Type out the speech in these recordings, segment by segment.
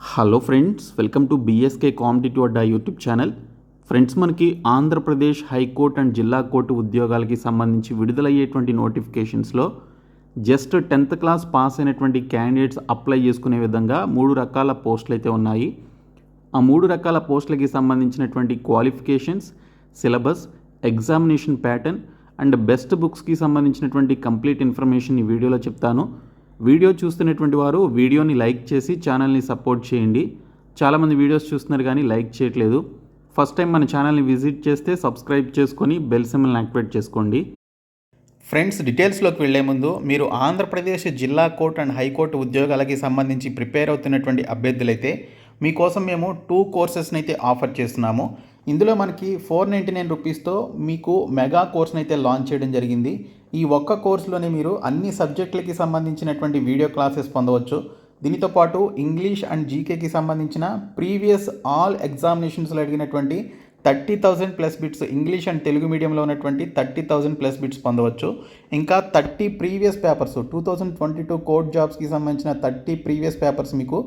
Hello friends welcome to BSK competitive Adda YouTube channel friends మనకి Andhra Pradesh high court and జిల్లా court ఉద్యోగాలకి సంబంధించి విడుదలయ్యేటువంటి నోటిఫికేషన్స్లో జస్ట్ టెన్త్ క్లాస్ పాస్ అయినటువంటి క్యాండిడేట్స్ అప్లై చేసుకునే విధంగా మూడు రకాల పోస్టులు అయితే ఉన్నాయి. ఆ మూడు రకాల పోస్టులకి సంబంధించినటువంటి qualifications syllabus examination pattern and best బుక్స్కి సంబంధించినటువంటి కంప్లీట్ ఇన్ఫర్మేషన్ ఈ వీడియోలో చెప్తాను. వీడియో చూస్తున్నటువంటి వారు వీడియోని లైక్ చేసి ఛానల్ని సపోర్ట్ చేయండి. చాలామంది వీడియోస్ చూస్తున్నారు కానీ లైక్ చేయట్లేదు. ఫస్ట్ టైం మన ఛానల్ని విజిట్ చేస్తే సబ్స్క్రైబ్ చేసుకొని బెల్ సిమ్మల్ని యాక్టివేట్ చేసుకోండి. ఫ్రెండ్స్ డీటెయిల్స్లోకి వెళ్ళే ముందు మీరు ఆంధ్రప్రదేశ్ జిల్లా కోర్టు అండ్ హైకోర్టు ఉద్యోగాలకి సంబంధించి ప్రిపేర్ అవుతున్నటువంటి అభ్యర్థులైతే మీకోసం మేము టూ కోర్సెస్ని అయితే ఆఫర్ చేస్తున్నాము. ఇందులో మనకి ఫోర్ నైంటీ నైన్ రూపీస్తో మీకు మెగా కోర్స్ని అయితే లాంచ్ చేయడం జరిగింది. ఈ ఒక్క కోర్సులోనే మీరు అన్ని సబ్జెక్టులకి సంబంధించినటువంటి వీడియో క్లాసెస్ పొందవచ్చు. దీనితో పాటు ఇంగ్లీష్ అండ్ జీకేకి సంబంధించిన ప్రీవియస్ ఆల్ ఎగ్జామినేషన్స్లో అడిగినటువంటి thirty thousand plus bits English and Telugu మీడియంలో ఉన్నటువంటి థర్టీ థౌజండ్ ప్లస్ బిట్స్ పొందవచ్చు. ఇంకా thirty previous papers two thousand twenty two code జాబ్స్కి సంబంధించిన థర్టీ ప్రీవియస్ పేపర్స్ మీకు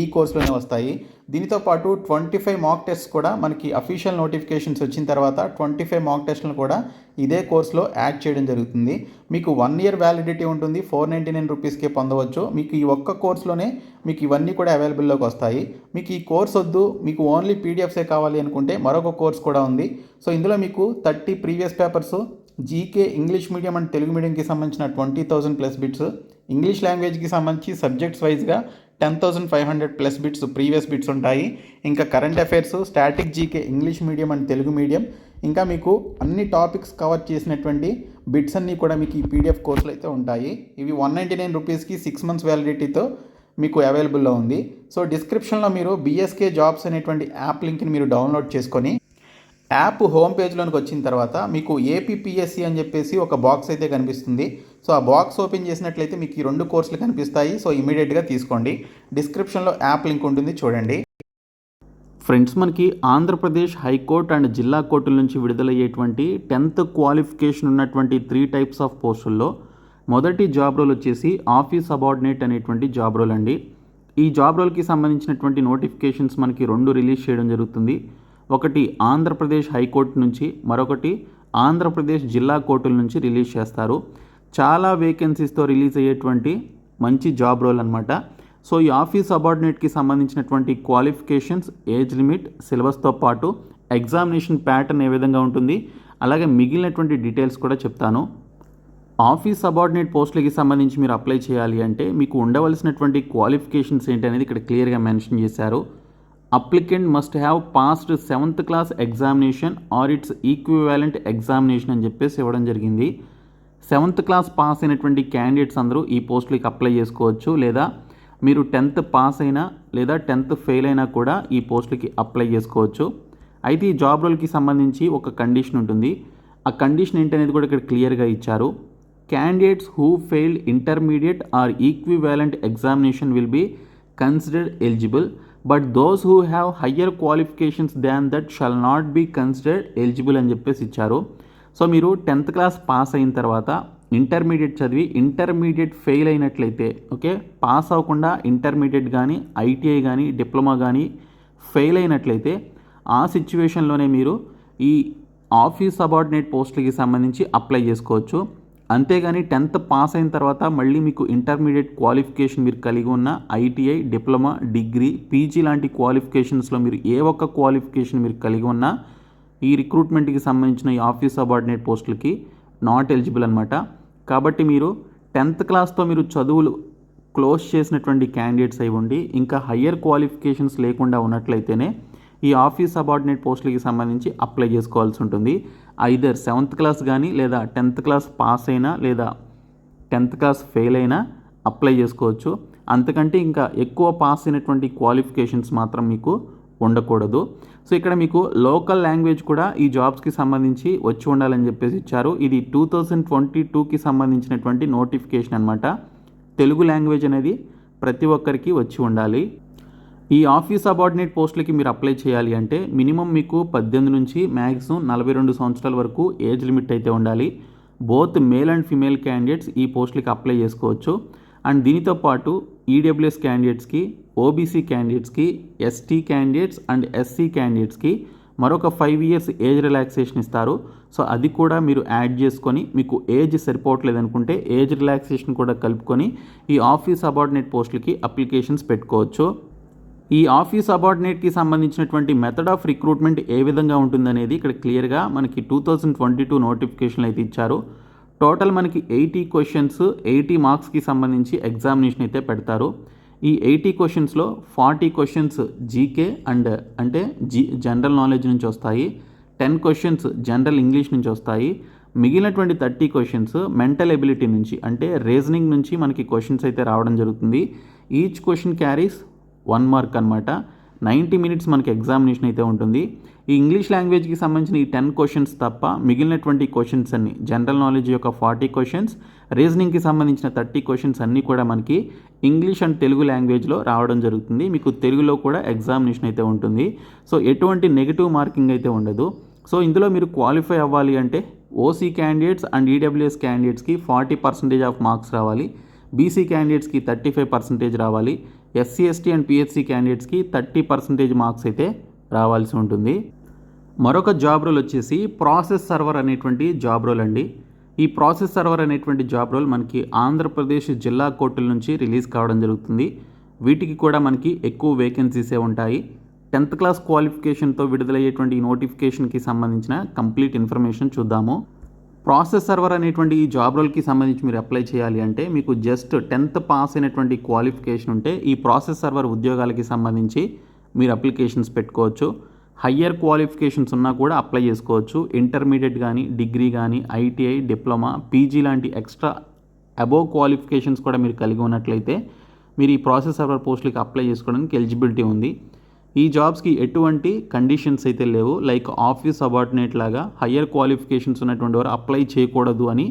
ఈ కోర్సులోనే వస్తాయి. దీనితో పాటు ట్వంటీ ఫైవ్ మాక్ టెస్ట్ కూడా మనకి అఫీషియల్ నోటిఫికేషన్స్ వచ్చిన తర్వాత ట్వంటీ ఫైవ్ మాక్ టెస్ట్లను కూడా ఇదే కోర్సులో యాడ్ చేయడం జరుగుతుంది. మీకు వన్ ఇయర్ వ్యాలిడిటీ ఉంటుంది ఫోర్ నైంటీ నైన్ రూపీస్కే పొందవచ్చు. మీకు ఈ ఒక్క కోర్స్లోనే మీకు ఇవన్నీ కూడా అవైలబుల్లోకి వస్తాయి. మీకు ఈ కోర్స్ వద్దు మీకు ఓన్లీ పీడిఎఫ్సే కావాలి అనుకుంటే మరొక కోర్స్ కూడా ఉంది. సో ఇందులో మీకు thirty previous papers GK English medium and Telugu మీడియంకి సంబంధించిన twenty thousand plus bits English లాంగ్వేజ్కి సంబంధించి సబ్జెక్ట్స్ వైజ్గా ten thousand five hundred plus bits previous bits ఉంటాయి. ఇంకా current affairs static GK English medium and Telugu medium ఇంకా మీకు అన్ని topics cover చేసినటువంటి bits అన్నీ కూడా మీకు ఈ పీడిఎఫ్ కోర్సులు అయితే ఉంటాయి. ఇవి వన్ నైంటీ నైన్ రూపీస్కి సిక్స్ మంత్స్ వ్యాలిడిటీతో మీకు అవైలబుల్లో ఉంది. సో డిస్క్రిప్షన్లో మీరు బీఎస్కే జాబ్స్ అనేటువంటి యాప్ లింక్ని మీరు డౌన్లోడ్ చేసుకొని యాప్ హోమ్ పేజ్లోనికి వచ్చిన తర్వాత మీకు ఏపీపీఎస్సి అని చెప్పేసి ఒక బాక్స్ అయితే కనిపిస్తుంది. సో ఆ బాక్స్ ఓపెన్ చేసినట్లయితే మీకు ఈ రెండు కోర్సులు కనిపిస్తాయి. సో ఇమీడియట్గా తీసుకోండి. డిస్క్రిప్షన్లో యాప్ లింక్ ఉంటుంది చూడండి. ఫ్రెండ్స్ మనకి ఆంధ్రప్రదేశ్ హైకోర్టు అండ్ జిల్లా కోర్టుల నుంచి విడుదలయ్యేటువంటి టెన్త్ క్వాలిఫికేషన్ ఉన్నటువంటి త్రీ టైప్స్ ఆఫ్ పోస్టుల్లో మొదటి జాబ్ రోల్ వచ్చేసి ఆఫీస్ అబార్డినేట్ అనేటువంటి జాబ్ రోల్ అండి. ఈ జాబ్ రోల్కి సంబంధించినటువంటి నోటిఫికేషన్స్ మనకి రెండు రిలీజ్ చేయడం జరుగుతుంది. ఒకటి ఆంధ్రప్రదేశ్ హైకోర్టు నుంచి మరొకటి ఆంధ్రప్రదేశ్ జిల్లా కోర్టుల నుంచి రిలీజ్ చేస్తారు. చాలా వేకెన్సీస్తో రిలీజ్ అయ్యేటువంటి మంచి జాబ్ రోల్ అనమాట సో ఈ ఆఫీస్ అబార్డినేట్కి సంబంధించినటువంటి క్వాలిఫికేషన్స్ ఏజ్ లిమిట్ సిలబస్తో పాటు ఎగ్జామినేషన్ ప్యాటర్న్ ఏ విధంగా ఉంటుంది అలాగే మిగిలినటువంటి డీటెయిల్స్ కూడా చెప్తాను. ఆఫీస్ సబార్డినేట్ పోస్టులకి సంబంధించి మీరు అప్లై చేయాలి అంటే మీకు ఉండవలసినటువంటి క్వాలిఫికేషన్స్ ఏంటి అనేది ఇక్కడ క్లియర్గా మెన్షన్ చేశారు. Applicant must have passed seventh class examination or its equivalent examination అని చెప్పేసి ఇవ్వడం జరిగింది. సెవెంత్ క్లాస్ పాస్ అయినటువంటి క్యాండిడేట్స్ అందరూ ఈ పోస్టులకి అప్లై చేసుకోవచ్చు లేదా మీరు టెన్త్ పాస్ అయినా లేదా టెన్త్ ఫెయిల్ అయినా కూడా ఈ పోస్టులకి అప్లై చేసుకోవచ్చు. అయితే ఈ జాబ్ రోల్కి సంబంధించి ఒక కండిషన్ ఉంటుంది. ఆ కండిషన్ ఏంటనేది కూడా ఇక్కడ క్లియర్గా ఇచ్చారు. Candidates who failed intermediate or equivalent examination will be considered eligible but those who have higher qualifications than that shall not be considered eligible అని చెప్పేసి ఇచ్చారు. సో మీరు టెన్త్ క్లాస్ పాస్ అయిన తర్వాత ఇంటర్మీడియట్ చదివి ఇంటర్మీడియట్ ఫెయిల్ అయినట్లయితే okay pass అవ్వకుండా intermediate కానీ ఐటీఐ కానీ డిప్లొమా కానీ ఫెయిల్ అయినట్లయితే ఆ సిచ్యువేషన్లోనే మీరు ఈ ఆఫీస్ సబార్డినేట్ పోస్టులకి సంబంధించి అప్లై చేసుకోవచ్చు. అంతేగాని టెన్త్ పాస్ అయిన తర్వాత మళ్ళీ మీకు ఇంటర్మీడియట్ క్వాలిఫికేషన్ మీరు కలిగి ఉన్న ఐటీఐ డిప్లొమా డిగ్రీ పీజీ లాంటి క్వాలిఫికేషన్స్లో మీరు ఏ ఒక్క క్వాలిఫికేషన్ మీరు కలిగి ఉన్నా ఈ రిక్రూట్మెంట్కి సంబంధించిన ఈ ఆఫీస్ సబార్డినేట్ పోస్టులకి నాట్ ఎలిజిబుల్ అనమాట కాబట్టి మీరు టెన్త్ క్లాస్తో మీరు చదువులు క్లోజ్ చేసినటువంటి క్యాండిడేట్స్ అయి ఉండి ఇంకా హయ్యర్ క్వాలిఫికేషన్స్ లేకుండా ఉన్నట్లయితేనే ఈ ఆఫీస్ సబార్డినేట్ పోస్టులకి సంబంధించి అప్లై చేసుకోవాల్సి ఉంటుంది. ఐదర్ సెవెంత్ క్లాస్ కానీ లేదా టెన్త్ క్లాస్ పాస్ అయినా లేదా టెన్త్ క్లాస్ ఫెయిల్ అయినా అప్లై చేసుకోవచ్చు. అంతకంటే ఇంకా ఎక్కువ పాస్ అయినటువంటి క్వాలిఫికేషన్స్ మాత్రం మీకు ఉండకూడదు. సో ఇక్కడ మీకు లోకల్ లాంగ్వేజ్ కూడా ఈ జాబ్స్కి సంబంధించి వచ్చి ఉండాలని చెప్పేసి ఇచ్చారు. ఇది టూ థౌజండ్ ట్వంటీ టూకి సంబంధించినటువంటి నోటిఫికేషన్ అనమాట తెలుగు లాంగ్వేజ్ అనేది ప్రతి ఒక్కరికి వచ్చి ఉండాలి. ఈ ఆఫీస్ అబార్డినేట్ పోస్టులకి మీరు అప్లై చేయాలి అంటే మినిమం మీకు పద్దెనిమిది నుంచి మ్యాక్సిమం నలభై రెండు సంవత్సరాల వరకు ఏజ్ లిమిట్ అయితే ఉండాలి. Both male and female candidates ఈ పోస్టులకి అప్లై చేసుకోవచ్చు. అండ్ దీనితో పాటు ఈడబ్ల్యూఎస్ క్యాండిడేట్స్కి ఓబీసీ క్యాండిడేట్స్కి ఎస్టీ క్యాండిడేట్స్ అండ్ ఎస్సీ క్యాండిడేట్స్కి మరొక ఫైవ్ ఇయర్స్ ఏజ్ రిలాక్సేషన్ ఇస్తారు. సో అది కూడా మీరు యాడ్ చేసుకొని మీకు ఏజ్ సరిపోవట్లేదనుకుంటే ఏజ్ రిలాక్సేషన్ కూడా కలుపుకొని ఈ ఆఫీస్ అబార్డినేట్ పోస్టులకి అప్లికేషన్స్ పెట్టుకోవచ్చు. ఈ ఆఫీస్ అబార్డినేట్కి సంబంధించినటువంటి మెథడ్ ఆఫ్ రిక్రూట్మెంట్ ఏ విధంగా ఉంటుందనేది ఇక్కడ క్లియర్గా మనకి two thousand twenty two notification అయితే ఇచ్చారు. టోటల్ మనకి ఎయిటీ క్వశ్చన్స్ ఎయిటీ మార్క్స్కి సంబంధించి ఎగ్జామినేషన్ అయితే పెడతారు. ఈ ఎయిటీ క్వశ్చన్స్లో ఫార్టీ క్వశ్చన్స్ జీకే అండ్ అంటే జీ జనరల్ నాలెడ్జ్ నుంచి వస్తాయి. టెన్ క్వశ్చన్స్ జనరల్ ఇంగ్లీష్ నుంచి వస్తాయి. మిగిలినటువంటి థర్టీ క్వశ్చన్స్ మెంటల్ ఎబిలిటీ నుంచి అంటే రీజనింగ్ నుంచి మనకి క్వశ్చన్స్ అయితే రావడం జరుగుతుంది. Each question carries one mark అనమాట నైంటీ మినిట్స్ మనకి ఎగ్జామినేషన్ అయితే ఉంటుంది. ఈ ఇంగ్లీష్ లాంగ్వేజ్కి సంబంధించిన ఈ టెన్ క్వశ్చన్స్ తప్ప మిగిలినటువంటి క్వశ్చన్స్ అన్ని జనరల్ నాలెడ్జ్ యొక్క ఫార్టీ క్వశ్చన్స్ రీజనింగ్కి సంబంధించిన థర్టీ క్వశ్చన్స్ అన్నీ కూడా మనకి ఇంగ్లీష్ అండ్ తెలుగు లాంగ్వేజ్లో రావడం జరుగుతుంది. మీకు తెలుగులో కూడా ఎగ్జామినేషన్ అయితే ఉంటుంది. సో ఎటువంటి నెగిటివ్ మార్కింగ్ అయితే ఉండదు. సో ఇందులో మీరు క్వాలిఫై అవ్వాలి అంటే ఓసీ క్యాండిడేట్స్ అండ్ ఈడబ్ల్యూఎస్ క్యాండిడేట్స్కి ఫార్టీ పర్సెంటేజ్ ఆఫ్ మార్క్స్ రావాలి. బీసీ క్యాండిడేట్స్కి థర్టీ ఫైవ్ పర్సెంటేజ్ రావాలి. ఎస్సీ ఎస్టీ అండ్ పిహెచ్సి క్యాండిడేట్స్కి థర్టీ పర్సెంటేజ్ మార్క్స్ అయితే రావాల్సి ఉంటుంది. మరొక జాబ్ రోల్ వచ్చేసి ప్రాసెస్ సర్వర్ అనేటువంటి జాబ్ రోల్ అండి. ఈ ప్రాసెస్ సర్వర్ అనేటువంటి జాబ్ రోల్ మనకి ఆంధ్రప్రదేశ్ జిల్లా కోర్టుల నుంచి రిలీజ్ కావడం జరుగుతుంది. వీటికి కూడా మనకి ఎక్కువ వేకెన్సీసే ఉంటాయి. టెన్త్ క్లాస్ క్వాలిఫికేషన్తో విడుదలయ్యేటువంటి ఈ నోటిఫికేషన్కి సంబంధించిన కంప్లీట్ ఇన్ఫర్మేషన్ చూద్దాము. ప్రాసెస్ సర్వర్ అనేటువంటి ఈ జాబ్ రోల్కి సంబంధించి మీరు అప్లై చేయాలి అంటే మీకు జస్ట్ టెన్త్ పాస్ అయినటువంటి క్వాలిఫికేషన్ ఉంటే ఈ ప్రాసెస్ సర్వర్ ఉద్యోగాలకి సంబంధించి మీరు అప్లికేషన్స్ పెట్టుకోవచ్చు. హయ్యర్ క్వాలిఫికేషన్స్ ఉన్నా కూడా అప్లై చేసుకోవచ్చు. ఇంటర్మీడియట్ కానీ డిగ్రీ కానీ ఐటీఐ డిప్లొమా పీజీ లాంటి ఎక్స్ట్రా అబోవ్ క్వాలిఫికేషన్స్ కూడా మీరు కలిగి ఉన్నట్లయితే మీరు ఈ ప్రాసెస్ సర్వర్ పోస్టులకి అప్లై చేసుకోవడానికి ఎలిజిబిలిటీ ఉంది. ఈ జాబ్స్కి ఎటువంటి కండిషన్స్ అయితే లేవు. లైక్ ఆఫీస్ అబార్డినేట్ లాగా హయ్యర్ క్వాలిఫికేషన్స్ ఉన్నటువంటి వారు అప్లై చేయకూడదు అని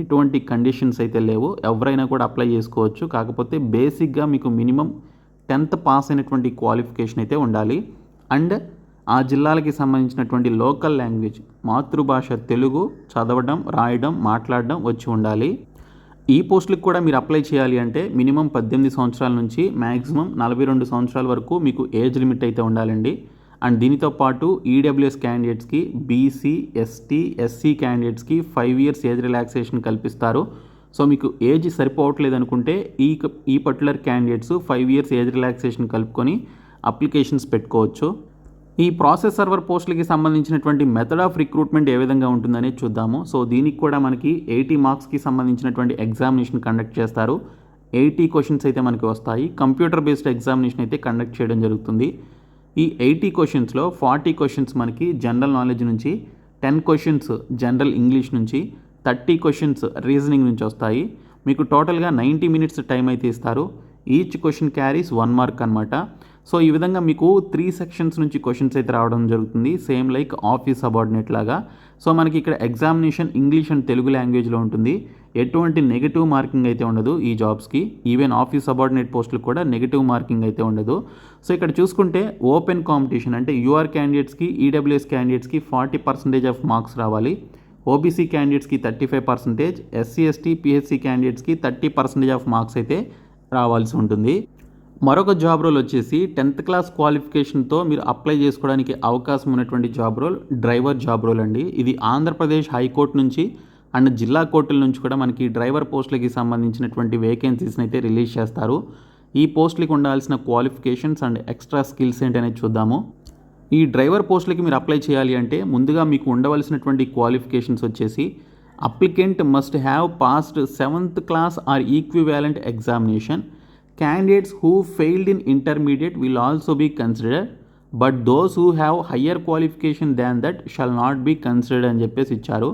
ఎటువంటి కండిషన్స్ అయితే లేవు. ఎవరైనా కూడా అప్లై చేసుకోవచ్చు. కాకపోతే బేసిక్గా మీకు మినిమం టెన్త్ పాస్ అయినటువంటి క్వాలిఫికేషన్ అయితే ఉండాలి. అండ్ ఆ జిల్లాలకి సంబంధించినటువంటి లోకల్ లాంగ్వేజ్ మాతృభాష తెలుగు చదవడం రాయడం మాట్లాడడం వచ్చి ఉండాలి. ఈ పోస్టులకు కూడా మీరు అప్లై చేయాలి అంటే మినిమం పద్దెనిమిది సంవత్సరాల నుంచి మ్యాక్సిమం నలభై రెండు సంవత్సరాల వరకు మీకు ఏజ్ లిమిట్ అయితే ఉండాలండి. అండ్ దీనితో పాటు ఈడబ్ల్యూఎస్ క్యాండిడేట్స్కి బీసీ ఎస్టీ ఎస్సీ క్యాండిడేట్స్కి ఫైవ్ ఇయర్స్ ఏజ్ రిలాక్సేషన్ కల్పిస్తారు. సో మీకు ఏజ్ సరిపోవట్లేదు అనుకుంటే ఈ ఈ particular candidates five years age relaxation కలుపుకొని అప్లికేషన్స్ పెట్టుకోవచ్చు. ఈ ప్రాసెస్ సర్వర్ పోస్టులకి సంబంధించినటువంటి మెథడ్ ఆఫ్ రిక్రూట్మెంట్ ఏ విధంగా ఉంటుందనే చూద్దాము. సో దీనికి కూడా మనకి ఎయిటీ మార్క్స్కి సంబంధించినటువంటి ఎగ్జామినేషన్ కండక్ట్ చేస్తారు. ఎయిటీ క్వశ్చన్స్ అయితే మనకి వస్తాయి. కంప్యూటర్ బేస్డ్ ఎగ్జామినేషన్ అయితే కండక్ట్ చేయడం జరుగుతుంది. ఈ ఎయిటీ క్వశ్చన్స్లో ఫార్టీ క్వశ్చన్స్ మనకి జనరల్ నాలెడ్జ్ నుంచి టెన్ క్వశ్చన్స్ జనరల్ ఇంగ్లీష్ నుంచి థర్టీ క్వశ్చన్స్ రీజనింగ్ నుంచి వస్తాయి. మీకు టోటల్గా నైంటీ మినిట్స్ టైం అయితే ఇస్తారు. Each question carries one mark అనమాట సో ఈ విధంగా మీకు త్రీ సెక్షన్స్ నుంచి క్వశ్చన్స్ అయితే రావడం జరుగుతుంది. సేమ్ లైక్ ఆఫీస్ అబార్డినేట్ లాగా. సో మనకి ఇక్కడ ఎగ్జామినేషన్ ఇంగ్లీష్ అండ్ తెలుగు లాంగ్వేజ్లో ఉంటుంది. ఎటువంటి నెగిటివ్ మార్కింగ్ అయితే ఉండదు ఈ జాబ్స్కి ఈవెన్ ఆఫీస్ అబార్డినేట్ పోస్టులకు కూడా నెగిటివ్ మార్కింగ్ అయితే ఉండదు. సో ఇక్కడ చూసుకుంటే ఓపెన్ కాంపిటీషన్ అంటే యూఆర్ క్యాండిడేట్స్కి ఈడబ్ల్యూఎస్ క్యాండిడేట్స్కి ఫార్టీ పర్సెంటేజ్ ఆఫ్ మార్క్స్ రావాలి. ఓబీసీ క్యాండిడేట్స్కి thirty five percentage SC ST PHC క్యాండిడేట్స్కి థర్టీ పర్సెంటేజ్ ఆఫ్ మార్క్స్ అయితే రావాల్సి ఉంటుంది. మరొక జాబ్ రోల్ వచ్చేసి టెన్త్ క్లాస్ క్వాలిఫికేషన్తో మీరు అప్లై చేసుకోవడానికి అవకాశం ఉన్నటువంటి job role driver job role అండి. ఇది ఆంధ్రప్రదేశ్ హైకోర్టు నుంచి అండ్ జిల్లా కోర్టుల నుంచి కూడా మనకి డ్రైవర్ పోస్టులకి సంబంధించినటువంటి వేకెన్సీస్ని అయితే రిలీజ్ చేస్తారు. ఈ పోస్టులకి ఉండాల్సిన క్వాలిఫికేషన్స్ అండ్ ఎక్స్ట్రా స్కిల్స్ ఏంటనేది చూద్దాము. ఈ డ్రైవర్ పోస్టులకి మీరు అప్లై చేయాలి అంటే ముందుగా మీకు ఉండవలసినటువంటి క్వాలిఫికేషన్స్ వచ్చేసి applicant must have passed seventh class or equivalent examination candidates who failed in intermediate will also be considered but those who have higher qualification than that shall not be considered అని చెప్పేసి ఇచ్చారు.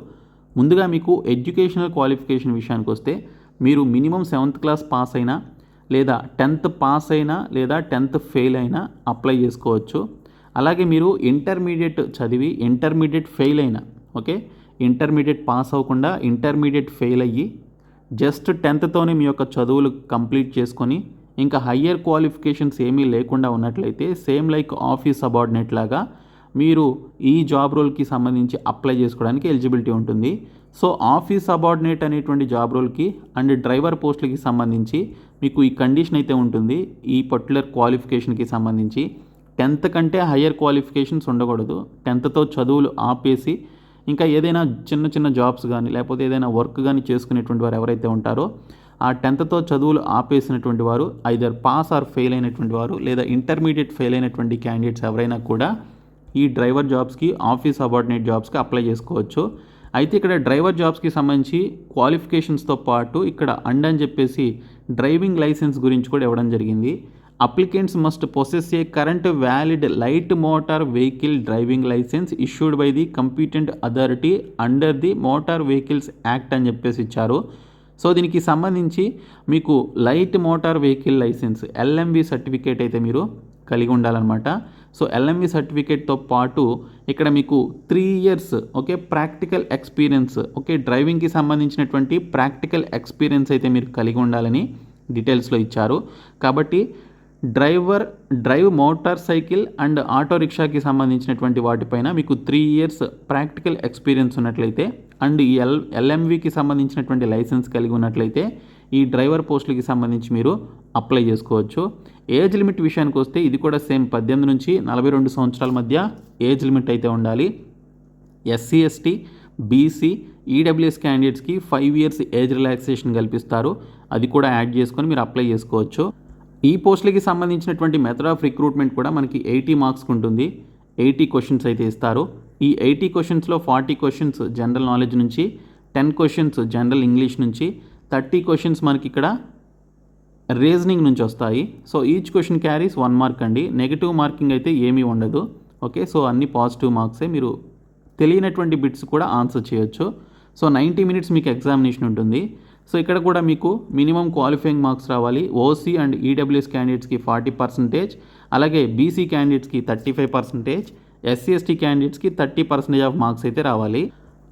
ముందుగా మీకు educational qualification విషయానికి వస్తే మీరు minimum seventh class pass అయినా లేదా టెన్త్ పాస్ అయినా లేదా టెన్త్ ఫెయిల్ అయినా అప్లై చేసుకోవచ్చు. అలాగే మీరు ఇంటర్మీడియట్ చదివి ఇంటర్మీడియట్ ఫెయిల్ అయినా ఓకే ఇంటర్మీడియట్ పాస్ అవ్వకుండా ఇంటర్మీడియట్ ఫెయిల్ అయ్యి జస్ట్ టెన్త్తోనే మీ యొక్క చదువులు కంప్లీట్ చేసుకొని ఇంకా హయ్యర్ క్వాలిఫికేషన్స్ ఏమీ లేకుండా ఉన్నట్లయితే సేమ్ లైక్ ఆఫీస్ సబార్డినేట్ లాగా మీరు ఈ జాబ్ రోల్కి సంబంధించి అప్లై చేసుకోవడానికి ఎలిజిబిలిటీ ఉంటుంది. సో ఆఫీస్ సబార్డినేట్ అనేటువంటి జాబ్ రోల్కి అండ్ డ్రైవర్ పోస్టులకి సంబంధించి మీకు ఈ కండిషన్ అయితే ఉంటుంది. ఈ పర్టికులర్ క్వాలిఫికేషన్కి సంబంధించి టెన్త్ కంటే హయ్యర్ క్వాలిఫికేషన్స్ ఉండకూడదు. టెన్త్తో చదువులు ఆపేసి ఇంకా ఏదైనా చిన్న చిన్న జాబ్స్ కానీ లేకపోతే ఏదైనా వర్క్ కానీ చేసుకునేటువంటి వారు ఎవరైతే ఉంటారో ఆ టెన్త్తో చదువులు ఆపేసినటువంటి వారు ఐదర్ పాస్ ఆర్ ఫెయిల్ అయినటువంటి వారు లేదా ఇంటర్మీడియట్ ఫెయిల్ అయినటువంటి క్యాండిడేట్స్ ఎవరైనా కూడా ఈ డ్రైవర్ జాబ్స్కి ఆఫీస్ అబార్డినేట్ జాబ్స్కి అప్లై చేసుకోవచ్చు. అయితే ఇక్కడ డ్రైవర్ జాబ్స్కి సంబంధించి క్వాలిఫికేషన్స్తో పాటు ఇక్కడ అండ్ అని చెప్పేసి డ్రైవింగ్ లైసెన్స్ గురించి కూడా ఇవ్వడం జరిగింది. Applicants must possess a current valid light motor vehicle driving license issued by the competent authority under the motor vehicles act అని చెప్పేసి ఇచ్చారు. సో దీనికి సంబంధించి మీకు light motor vehicle license LMV certificate అయితే మీరు కలిగి ఉండాలన్నమాట. సో ఎల్ఎంవి సర్టిఫికేట్తో పాటు ఇక్కడ మీకు three years okay practical experience okay డ్రైవింగ్కి సంబంధించినటువంటి ప్రాక్టికల్ ఎక్స్పీరియన్స్ అయితే మీరు కలిగి ఉండాలని డీటెయిల్స్లో ఇచ్చారు. కాబట్టి driver drive motor cycle and auto రిక్షాకి సంబంధించినటువంటి వాటిపైన మీకు త్రీ ఇయర్స్ ప్రాక్టికల్ ఎక్స్పీరియన్స్ ఉన్నట్లయితే అండ్ ఈ ఎల్ ఎల్ఎంవికి సంబంధించినటువంటి లైసెన్స్ కలిగి ఉన్నట్లయితే ఈ డ్రైవర్ పోస్టులకి సంబంధించి మీరు అప్లై చేసుకోవచ్చు. ఏజ్ లిమిట్ విషయానికి వస్తే ఇది కూడా సేమ్ పద్దెనిమిది నుంచి నలభై రెండు సంవత్సరాల మధ్య ఏజ్ లిమిట్ అయితే ఉండాలి. ఎస్సీ ఎస్టీ బీసీ ఈడబ్ల్యూఎస్ క్యాండిడేట్స్కి ఫైవ్ ఇయర్స్ ఏజ్ రిలాక్సేషన్ కల్పిస్తారు. అది కూడా యాడ్ చేసుకొని మీరు అప్లై చేసుకోవచ్చు. ఈ పోస్టులకి సంబంధించినటువంటి మెథడ్ ఆఫ్ రిక్రూట్మెంట్ కూడా మనకి ఎయిటీ మార్క్స్కి ఉంటుంది. ఎయిటీ క్వశ్చన్స్ అయితే ఇస్తారు. ఈ ఎయిటీ క్వశ్చన్స్లో ఫార్టీ క్వశ్చన్స్ జనరల్ నాలెడ్జ్ నుంచి టెన్ క్వశ్చన్స్ జనరల్ ఇంగ్లీష్ నుంచి థర్టీ క్వశ్చన్స్ మనకి ఇక్కడ రీజనింగ్ నుంచి వస్తాయి. So each question carries one mark అండి. నెగిటివ్ మార్కింగ్ అయితే ఏమీ ఉండదు. ఓకే? సో అన్ని పాజిటివ్ మార్క్సే మీరు తెలియనటువంటి బిట్స్ కూడా ఆన్సర్ చేయొచ్చు. సో నైంటీ మినిట్స్ మీకు ఎగ్జామినేషన్ ఉంటుంది. సో ఇక్కడ కూడా మీకు మినిమం క్వాలిఫైయింగ్ మార్క్స్ రావాలి. ఓసీ అండ్ ఈడబ్ల్యూఎస్ క్యాండిడేట్స్కి ఫార్టీ పర్సెంటేజ్ అలాగే బీసీ క్యాండిడేట్స్కి thirty five percentage SC ST క్యాండిడేట్స్కి థర్టీ పర్సెంటేజ్ ఆఫ్ మార్క్స్ అయితే రావాలి.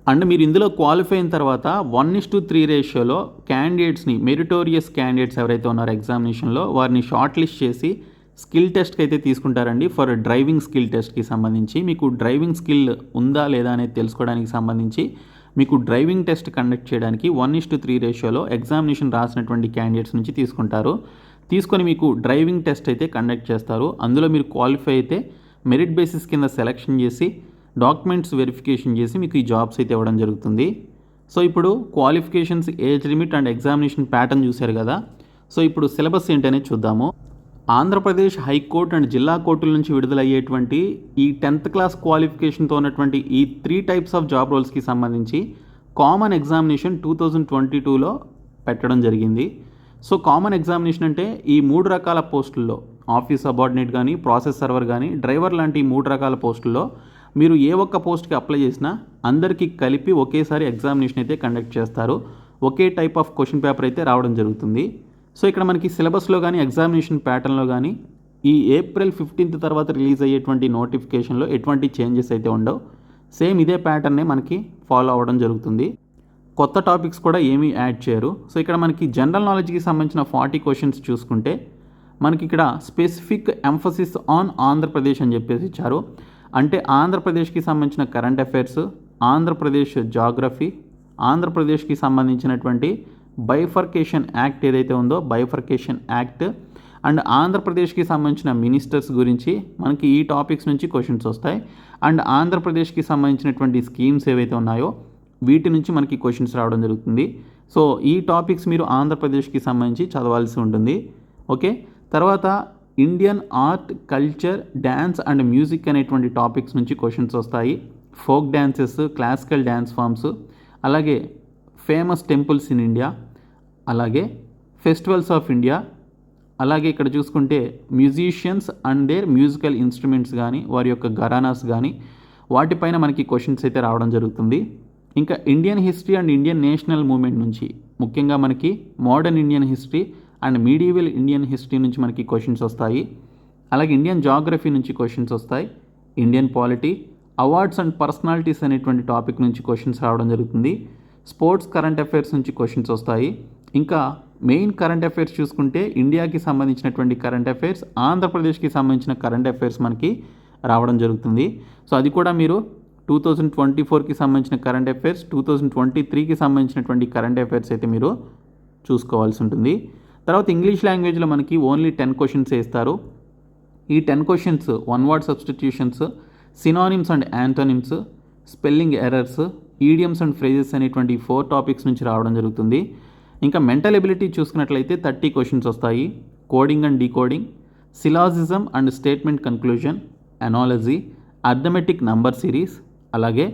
అండ్ మీరు ఇందులో క్వాలిఫై అయిన తర్వాత వన్ ఇస్ టు త్రీ రేషియోలో క్యాండిడేట్స్ని మెరిటోరియస్ క్యాండిడేట్స్ ఎవరైతే ఉన్నారో ఎగ్జామినేషన్లో వారిని షార్ట్ లిస్ట్ చేసి స్కిల్ టెస్ట్కి అయితే తీసుకుంటారండి. ఫర్ డ్రైవింగ్ స్కిల్ టెస్ట్కి సంబంధించి మీకు డ్రైవింగ్ స్కిల్ ఉందా లేదా అనేది తెలుసుకోవడానికి సంబంధించి మీకు డ్రైవింగ్ టెస్ట్ కండక్ట్ చేయడానికి వన్ ఇస్ టు త్రీ రేషియోలో ఎగ్జామినేషన్ రాసినటువంటి క్యాండిడేట్స్ నుంచి తీసుకుంటారు. తీసుకొని మీకు డ్రైవింగ్ టెస్ట్ అయితే కండక్ట్ చేస్తారు. అందులో మీరు క్వాలిఫై అయితే మెరిట్ బేసిస్ కింద సెలెక్షన్ చేసి డాక్యుమెంట్స్ వెరిఫికేషన్ చేసి మీకు ఈ జాబ్స్ అయితే ఇవ్వడం జరుగుతుంది. సో ఇప్పుడు qualifications age limit and examination pattern చూశారు కదా. సో ఇప్పుడు సిలబస్ ఏంటనేది చూద్దాము. ఆంధ్రప్రదేశ్ హైకోర్టు అండ్ జిల్లా కోర్టుల నుంచి విడుదలయ్యేటువంటి ఈ టెన్త్ క్లాస్ క్వాలిఫికేషన్తో ఉన్నటువంటి ఈ త్రీ టైప్స్ ఆఫ్ జాబ్ రోల్స్కి సంబంధించి common examination two thousand twenty టూలో పెట్టడం జరిగింది. సో కామన్ ఎగ్జామినేషన్ అంటే ఈ మూడు రకాల పోస్టుల్లో ఆఫీస్ అబార్డినేట్ కానీ ప్రాసెస్ సర్వర్ కానీ డ్రైవర్ లాంటి మూడు రకాల పోస్టుల్లో మీరు ఏ ఒక్క పోస్ట్కి అప్లై చేసినా అందరికీ కలిపి ఒకేసారి ఎగ్జామినేషన్ అయితే కండక్ట్ చేస్తారు. ఒకే టైప్ ఆఫ్ క్వశ్చన్ పేపర్ అయితే రావడం జరుగుతుంది. సో ఇక్కడ మనకి సిలబస్లో కానీ ఎగ్జామినేషన్ ప్యాటర్న్లో కానీ ఈ ఏప్రిల్ ఫిఫ్టీన్త్ తర్వాత రిలీజ్ అయ్యేటువంటి నోటిఫికేషన్లో ఎటువంటి చేంజెస్ అయితే ఉండవు. సేమ్ ఇదే ప్యాటర్నే మనకి ఫాలో అవ్వడం జరుగుతుంది. కొత్త టాపిక్స్ కూడా ఏమీ యాడ్ చేయరు. సో ఇక్కడ మనకి జనరల్ నాలెడ్జ్కి సంబంధించిన ఫార్టీ క్వశ్చన్స్ చూసుకుంటే మనకి ఇక్కడ స్పెసిఫిక్ ఎంఫసిస్ ఆన్ ఆంధ్రప్రదేశ్ అని చెప్పేసి ఇచ్చారు. అంటే ఆంధ్రప్రదేశ్కి సంబంధించిన కరెంట్ అఫైర్స్ ఆంధ్రప్రదేశ్ జాగ్రఫీ ఆంధ్రప్రదేశ్కి సంబంధించినటువంటి బైఫర్కేషన్ యాక్ట్ ఏదైతే ఉందో బైఫర్కేషన్ యాక్ట్ అండ్ ఆంధ్రప్రదేశ్కి సంబంధించిన మినిస్టర్స్ గురించి మనకి ఈ టాపిక్స్ నుంచి క్వశ్చన్స్ వస్తాయి. అండ్ ఆంధ్రప్రదేశ్కి సంబంధించినటువంటి స్కీమ్స్ ఏవైతే ఉన్నాయో వీటి నుంచి మనకి క్వశ్చన్స్ రావడం జరుగుతుంది. సో ఈ టాపిక్స్ మీరు ఆంధ్రప్రదేశ్కి సంబంధించి చదవాల్సి ఉంటుంది. ఓకే? తర్వాత Indian art culture dance and music అనేటువంటి టాపిక్స్ నుంచి క్వశ్చన్స్ వస్తాయి. Folk dances classical dance forms అలాగే ఫేమస్ టెంపుల్స్ ఇన్ ఇండియా అలాగే ఫెస్టివల్స్ ఆఫ్ ఇండియా అలాగే ఇక్కడ చూసుకుంటే musicians and their musical instruments కానీ వారి యొక్క గరానాస్ కానీ వాటిపైన మనకి క్వశ్చన్స్ అయితే రావడం జరుగుతుంది. ఇంకా Indian history and Indian national movement నుంచి ముఖ్యంగా మనకి modern Indian history and medieval Indian history నుంచి మనకి క్వశ్చన్స్ వస్తాయి. అలాగే ఇండియన్ జాగ్రఫీ నుంచి క్వశ్చన్స్ వస్తాయి. Indian polity awards and personalities అనేటువంటి టాపిక్ నుంచి క్వశ్చన్స్ రావడం జరుగుతుంది. స్పోర్ట్స్ కరెంట్ అఫైర్స్ నుంచి క్వశ్చన్స్ వస్తాయి. ఇంకా మెయిన్ కరెంట్ అఫైర్స్ చూసుకుంటే ఇండియాకి సంబంధించినటువంటి కరెంట్ అఫైర్స్ ఆంధ్రప్రదేశ్కి సంబంధించిన కరెంట్ అఫైర్స్ మనకి రావడం జరుగుతుంది. సో అది కూడా మీరు టూ థౌజండ్ ట్వంటీ ఫోర్కి సంబంధించిన current affairs two thousand twenty త్రీకి సంబంధించినటువంటి కరెంట్ అఫైర్స్ అయితే మీరు చూసుకోవాల్సి ఉంటుంది. తర్వాత ఇంగ్లీష్ లాంగ్వేజ్లో మనకి ఓన్లీ టెన్ క్వశ్చన్స్ వేస్తారు ఈ ten questions one word substitutions synonyms and antonyms spelling errors idioms and phrases అనేటువంటి ఫోర్ టాపిక్స్ నుంచి రావడం జరుగుతుంది. ఇంకా మెంటల్ ఎబిలిటీ చూసుకున్నట్లయితే థర్టీ క్వశ్చన్స్ వస్తాయి. Coding and decoding syllogism and statement conclusion analogy arithmetic number series అలాగే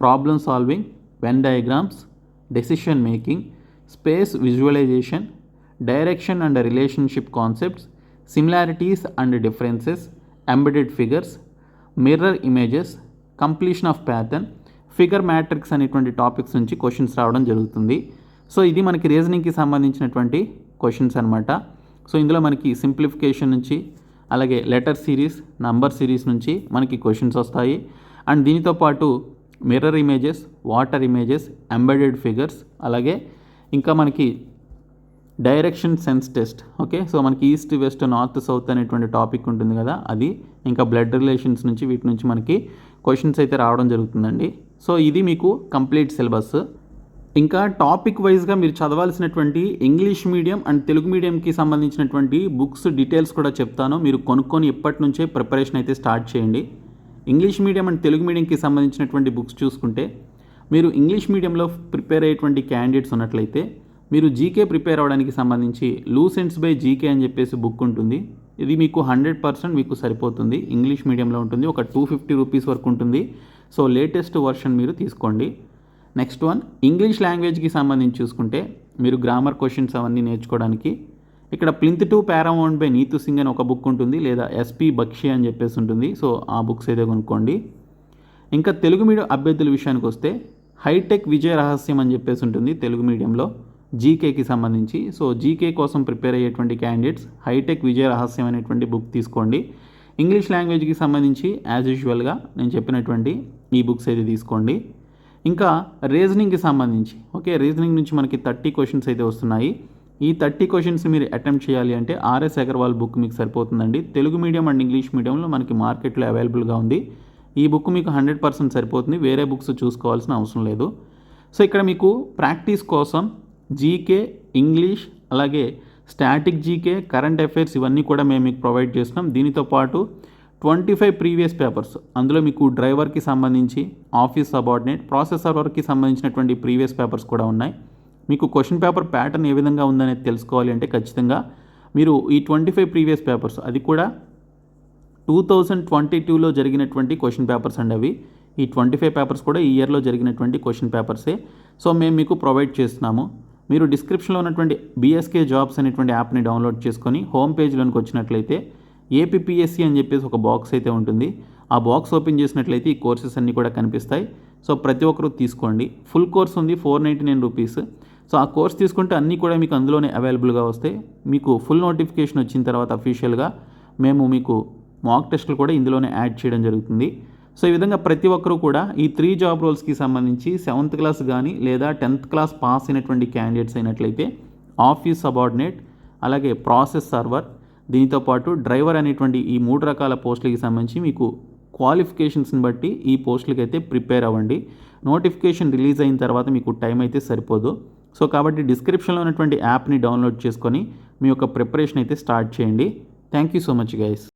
problem solving Venn diagrams decision making space visualization direction and relationship concepts similarities and differences embedded figures mirror images completion of pattern figure matrix అనేటువంటి topics నుంచి questions రావడం జరుగుతుంది. So ఇది మనకి రీజనింగ్కి సంబంధించినటువంటి questions అనమాట so ఇందులో మనకి సింప్లిఫికేషన్ నుంచి అలాగే లెటర్ సిరీస్ నంబర్ సిరీస్ నుంచి మనకి క్వశ్చన్స్ వస్తాయి. అండ్ దీనితో పాటు mirror images water images embedded figures అలాగే ఇంకా మనకి direction sense test okay? So మనకి ఈస్ట్ వెస్ట్ నార్త్ సౌత్ అనేటువంటి టాపిక్ ఉంటుంది కదా అది. ఇంకా బ్లడ్ రిలేషన్స్ నుంచి వీటి నుంచి మనకి క్వశ్చన్స్ అయితే రావడం జరుగుతుందండి. సో ఇది మీకు కంప్లీట్ సిలబస్. ఇంకా టాపిక్ వైజ్గా మీరు చదవాల్సినటువంటి ఇంగ్లీష్ మీడియం అండ్ తెలుగు మీడియంకి సంబంధించినటువంటి బుక్స్ డీటెయిల్స్ కూడా చెప్తాను. మీరు కొనుక్కొని ఇప్పటి నుంచే ప్రిపరేషన్ అయితే స్టార్ట్ చేయండి. ఇంగ్లీష్ మీడియం అండ్ తెలుగు మీడియంకి సంబంధించినటువంటి బుక్స్ చూసుకుంటే మీరు ఇంగ్లీష్ మీడియంలో ప్రిపేర్ అయ్యేటువంటి క్యాండిడేట్స్ ఉన్నట్లయితే మీరు జీకే ప్రిపేర్ అవ్వడానికి సంబంధించి లూసెంట్స్ బై జీకే అని చెప్పేసి బుక్ ఉంటుంది. ఇది మీకు హండ్రెడ్ పర్సెంట్ మీకు సరిపోతుంది. ఇంగ్లీష్ మీడియంలో ఉంటుంది. ఒక టూ ఫిఫ్టీ రూపీస్ వరకు ఉంటుంది. సో లేటెస్ట్ వర్షన్ మీరు తీసుకోండి. నెక్స్ట్ వన్ ఇంగ్లీష్ లాంగ్వేజ్కి సంబంధించి చూసుకుంటే మీరు గ్రామర్ క్వశ్చన్స్ అవన్నీ నేర్చుకోవడానికి ఇక్కడ plinth to paramount by Neetu Singh అని ఒక బుక్ ఉంటుంది లేదా ఎస్పి బక్షి అని చెప్పేసి ఉంటుంది. సో ఆ బుక్స్ అయితే కొనుక్కోండి. ఇంకా తెలుగు మీడియం అభ్యర్థుల విషయానికి వస్తే హైటెక్ విజయ రహస్యం అని చెప్పేసి ఉంటుంది తెలుగు మీడియంలో జీకేకి సంబంధించి. సో జీకే కోసం ప్రిపేర్ అయ్యేటువంటి క్యాండిడేట్స్ హైటెక్ విజయ రహస్యం అనేటువంటి బుక్ తీసుకోండి. ఇంగ్లీష్ లాంగ్వేజ్కి సంబంధించి యాజ్ యూజువల్గా నేను చెప్పినటువంటి ఈ బుక్స్ అయితే తీసుకోండి. ఇంకా రీజనింగ్కి సంబంధించి ఓకే రీజనింగ్ నుంచి మనకి థర్టీ క్వశ్చన్స్ అయితే వస్తున్నాయి. ఈ థర్టీ క్వశ్చన్స్ మీరు అటెంప్ట్ చేయాలి అంటే ఆర్ఎస్ అగర్వాల్ బుక్ మీకు సరిపోతుందండి. తెలుగు మీడియం అండ్ ఇంగ్లీష్ మీడియంలో మనకి మార్కెట్లో అవైలబుల్గా ఉంది. ఈ బుక్ మీకు హండ్రెడ్ పర్సెంట్ సరిపోతుంది. వేరే బుక్స్ చూసుకోవాల్సిన అవసరం లేదు. సో ఇక్కడ మీకు ప్రాక్టీస్ కోసం జీకే ఇంగ్లీష్ అలాగే స్టాటిక్ జీకే కరెంట్ అఫైర్స్ ఇవన్నీ కూడా మేము మీకు ప్రొవైడ్ చేస్తున్నాం. దీనితో పాటు ట్వంటీ ఫైవ్ ప్రీవియస్ పేపర్స్. అందులో మీకు డ్రైవర్కి సంబంధించి ఆఫీస్ సబార్డినేట్ ప్రాసెసర్ వర్క్కి సంబంధించినటువంటి ప్రీవియస్ పేపర్స్ కూడా ఉన్నాయి. మీకు క్వశ్చన్ పేపర్ ప్యాటర్న్ ఏ విధంగా ఉందనేది తెలుసుకోవాలి అంటే ఖచ్చితంగా మీరు ఈ ట్వంటీ ఫైవ్ ప్రీవియస్ పేపర్స్ అది కూడా టూ థౌజండ్ ట్వంటీ టూలో జరిగినటువంటి క్వశ్చన్ పేపర్స్ అండి అవి. ఈ ట్వంటీ ఫైవ్ పేపర్స్ కూడా ఈ ఇయర్లో జరిగినటువంటి క్వశ్చన్ పేపర్సే. సో మేము మీకు ప్రొవైడ్ చేస్తున్నాము. మీరు డిస్క్రిప్షన్లో ఉన్నటువంటి బీఎస్కే జాబ్స్ అనేటువంటి యాప్ని డౌన్లోడ్ చేసుకొని హోమ్ పేజ్లోనికి వచ్చినట్లయితే ఏపీఎస్సి అని చెప్పేసి ఒక బాక్స్ అయితే ఉంటుంది. ఆ బాక్స్ ఓపెన్ చేసినట్లయితే ఈ కోర్సెస్ అన్నీ కూడా కనిపిస్తాయి. సో ప్రతి ఒక్కరు తీసుకోండి. ఫుల్ కోర్స్ ఉంది four ninety nine rupees so ఆ కోర్స్ తీసుకుంటే అన్నీ కూడా మీకు అందులోనే అవైలబుల్గా వస్తాయి. మీకు ఫుల్ నోటిఫికేషన్ వచ్చిన తర్వాత అఫీషియల్గా మేము మీకు మాక్ టెస్టులు కూడా ఇందులోనే యాడ్ చేయడం జరుగుతుంది. సో ఈ విధంగా ప్రతి ఒక్కరూ కూడా ఈ త్రీ జాబ్ రోల్స్కి సంబంధించి సెవెంత్ క్లాస్ కానీ లేదా టెన్త్ క్లాస్ పాస్ అయినటువంటి క్యాండిడేట్స్ అయినట్లయితే ఆఫీస్ సబార్డినేట్ అలాగే ప్రాసెస్ సర్వర్ దీనితో పాటు డ్రైవర్ అనేటువంటి ఈ మూడు రకాల పోస్టులకి సంబంధించి మీకు క్వాలిఫికేషన్స్ని బట్టి ఈ పోస్టులకి అయితే ప్రిపేర్ అవ్వండి. నోటిఫికేషన్ రిలీజ్ అయిన తర్వాత మీకు టైం అయితే సరిపోదు. సో కాబట్టి డిస్క్రిప్షన్లో ఉన్నటువంటి యాప్ని డౌన్లోడ్ చేసుకొని మీ యొక్క ప్రిపరేషన్ అయితే స్టార్ట్ చేయండి. Thank you so much guys